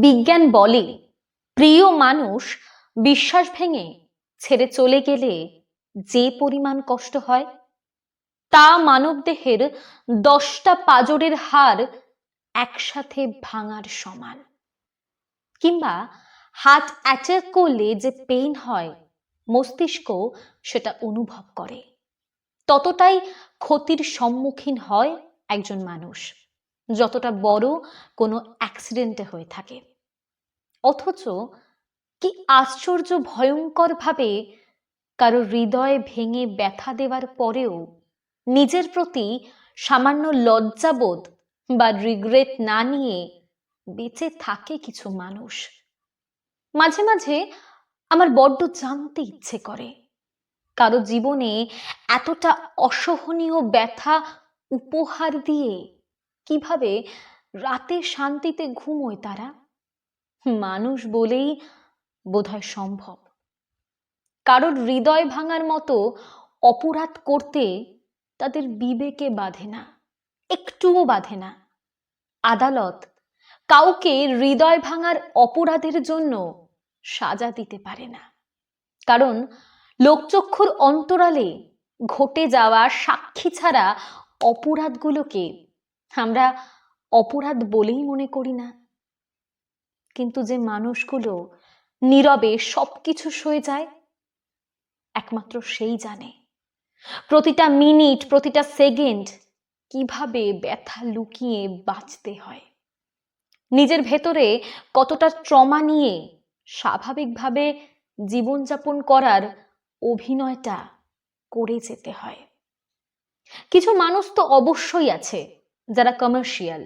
বিজ্ঞান বলে, প্রিয় মানুষ বিশ্বাস ভেঙে ছেড়ে চলে গেলে যে পরিমাণ কষ্ট হয়, তা মানবদেহের দশটা পাজরের হার একসাথে ভাঙার সমান। কিংবা হার্ট অ্যাটাক করলে যে পেইন হয়, মস্তিষ্ক সেটা অনুভব করে। ততটাই ক্ষতির সম্মুখীন হয় একজন মানুষ। যতটা বড় কোনো অ্যাক্সিডেন্টে হয়ে থাকে। অথচ কি আশ্চর্য ভয়ঙ্করভাবে কারও হৃদয় ভেঙে ব্যথা দেওয়ার পরেও নিজের প্রতি সামান্য লজ্জাবোধ বা রিগ্রেট না নিয়ে বেঁচে থাকে কিছু মানুষ। মাঝে মাঝে আমার বড্ড জানতে ইচ্ছে করে, কারও জীবনে এতটা অসহনীয় ব্যথা উপহার দিয়ে কীভাবে রাতে শান্তিতে ঘুমোয় তারা? মানুষ বলেই বোধহয় সম্ভব। কারোর হৃদয় ভাঙার মতো অপরাধ করতে তাদের বিবেকে বাঁধে না, একটুও বাঁধে না। আদালত কাউকে হৃদয় ভাঙার অপরাধের জন্য সাজা দিতে পারে না। কারণ লোকচক্ষুর অন্তরালে ঘটে যাওয়া সাক্ষী ছাড়া অপরাধগুলোকে আমরা অপরাধ বলেই মনে করি না। কিন্তু যে মানুষগুলো নীরবে সবকিছু সয়ে যায়, একমাত্র সেই জানে। প্রতিটা মিনিট, প্রতিটা সেকেন্ড কীভাবে ব্যথা লুকিয়ে বাঁচতে হয়। নিজের ভেতরে কতটা ট্রমা নিয়ে স্বাভাবিকভাবে জীবনযাপন করার অভিনয়টা করে যেতে হয়। কিছু মানুষ তো অবশ্যই আছে যারা কমার্শিয়াল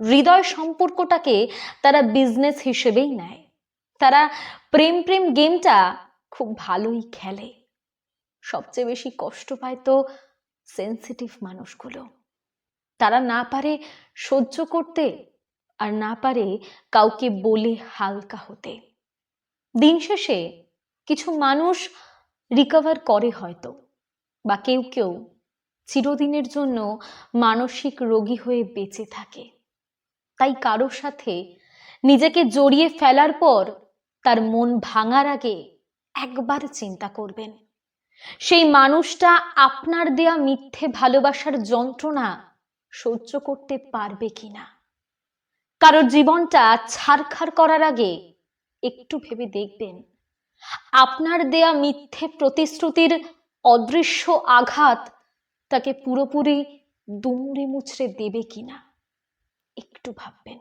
হৃদয় সম্পর্কটাকে তারা বিজনেস হিসেবেই নেয়। তারা প্রেম প্রেম গেমটা খুব ভালোই খেলে। সবচেয়ে বেশি কষ্ট পায় তো সেন্সিটিভ মানুষগুলো। তারা না পারে সহ্য করতে আর না পারে কাউকে বলে হালকা হতে। দিন শেষে কিছু মানুষ রিকভার করে হয়তো, বা কেউ কেউ চিরদিনের জন্য মানসিক রোগী হয়ে বেঁচে থাকে। তাই কারোর সাথে নিজেকে জড়িয়ে ফেলার পর তার মন ভাঙার আগে একবার চিন্তা করবেন। সেই মানুষটা আপনার দেয়া মিথ্যে ভালোবাসার যন্ত্রণা সহ্য করতে পারবে কিনা? কারোর জীবনটা ছাড়খাড় করার আগে একটু ভেবে দেখবেন। আপনার দেয়া মিথ্যে প্রতিশ্রুতির অদৃশ্য আঘাত তাকে পুরোপুরি দুমড়ে মুচড়ে দেবে কিনা? একটু ভাববেন।